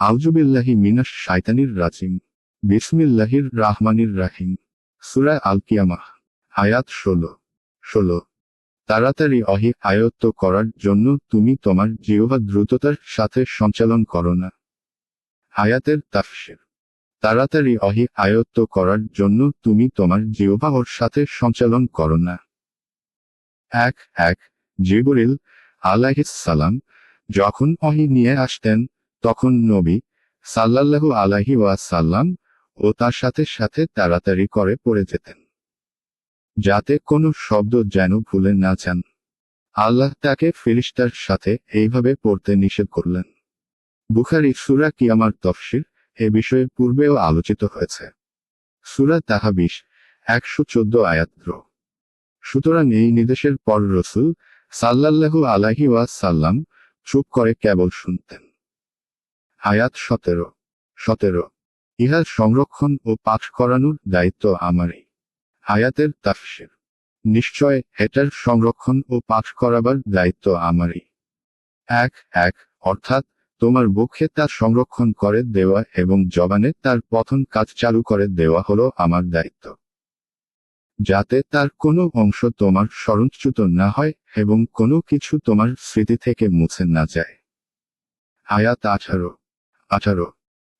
আউজুবিল্লাহি মিনাশ শাইতানির রাজিম। বিসমিল্লাহির রাহমানির রাহিম। সূরা আল কিয়ামাহ আয়াত ষোলো। ষোলো। তাড়াতাড়ি অহি আয়ত্ত করার জন্য তুমি তোমার জিহ্বা দ্রুততার সাথে সঞ্চালন করো না। আয়াতের তাফসির। তাড়াতাড়ি অহি আয়ত্ত করার জন্য তুমি তোমার জিহ্বা ওর সাথে সঞ্চালন করো না। এক এক। জিবরিল আলাইহিস সালাম যখন অহি নিয়ে আসতেন তখন নবী সাল্লাল্লাহু আলাইহি ওয়াসাল্লাম ও তার সাথে সাথে তাড়াতাড়ি করে পড়ে যেতেন। যাতে কোনো শব্দ যেন ভুলে না যান। আল্লাহ তাকে ফিরিস্তার সাথে এইভাবে পড়তে নিষেধ করলেন। বুখারি সুরা কিয়ামার তফসির এ বিষয়ে পূর্বেও আলোচিত হয়েছে। সুরা তাহাবিশ একশো চোদ্দ আয়াত্র সুতরাং এই নির্দেশের পর রসুল সাল্লাল্লাহু আলাহি ওয়াসাল্লাম চুপ করে কেবল শুনতেন। আয়াত সতেরো। সতেরো। ইহার সংরক্ষণ ও পাঠ করানোর দায়িত্ব আমারই। আয়াতের তাফসির। নিশ্চয় এটার সংরক্ষণ ও পাঠ করাবার দায়িত্ব আমারই। এক এক, অর্থাৎ তোমার বুকে তার সংরক্ষণ করে দেওয়া এবং জবানে তার পথন কাজ চালু করে দেওয়া হলো আমার দায়িত্ব। যাতে তার কোনো অংশ তোমার স্মরণচ্যুত না হয় এবং কোনো কিছু তোমার স্মৃতি থেকে মুছে না যায়। আয়াত আঠারো। আঠারো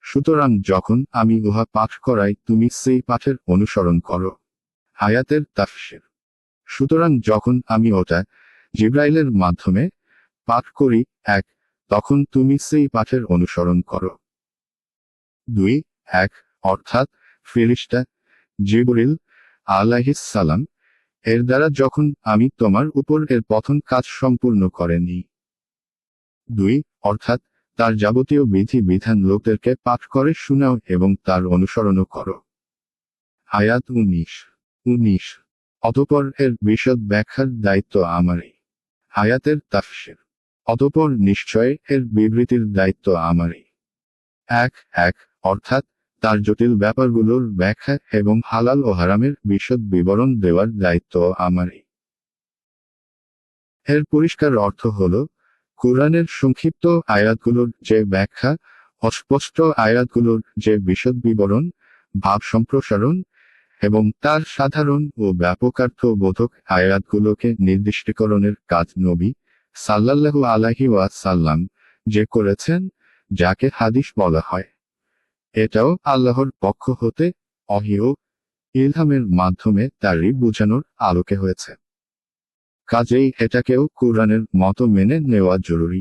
সুতরাং যখন আমি উহা পাঠ করাই, তুমি সেই পাঠের অনুসরণ করো। আয়াতের তাফসির। সুতরাং যখন আমি ওটা জিব্রাইলের মাধ্যমে পাঠ করি, এক, তখন তুমি সেই পাঠের অনুসরণ করো। দুই, এক, অর্থাৎ ফিরিস্তা জিবরিল সালাম, এর দ্বারা যখন আমি তোমার উপর এর পথন কাজ সম্পূর্ণ করেনি। দুই, অর্থাৎ তার যাবতীয় বিধি বিধান লোকদেরকে পাঠ করে, শোনাও এবং তার অনুসরণও করো। আয়াত উনিশ। উনিশ। অতপর এর বিশদ ব্যাখ্যার দায়িত্ব আমারই। আয়াতের তাফসির। অতপর নিশ্চয় এর বিবৃতির দায়িত্ব আমারই। এক এক, অর্থাৎ তার জটিল ব্যাপারগুলোর ব্যাখ্যা এবং হালাল ও হারামের বিশদ বিবরণ দেওয়ার দায়িত্ব আমারই। এর পরিষ্কার অর্থ হল কোরআনের সংক্ষিপ্ত আয়াতগুলোর যে ব্যাখ্যা, অস্পষ্ট আয়াতগুলোর যে বিশদ বিবরণ, ভাব সম্প্রসারণ এবং তার সাধারণ ও ব্যাপকার্থ বোধক আয়াতগুলোকে নির্দিষ্টকরণের কাজ নবী সাল্লাল্লাহু আলাহি ওয়াসাল্লাম যে করেছেন, যাকে হাদিস বলা হয়। এটাও আল্লাহর পক্ষ হতে অহিও ইলহামের মাধ্যমে তারই বোঝানোর আলোকে হয়েছে। কাজেই এটাকেও কোরআনের মতো মেনে নেওয়া জরুরি।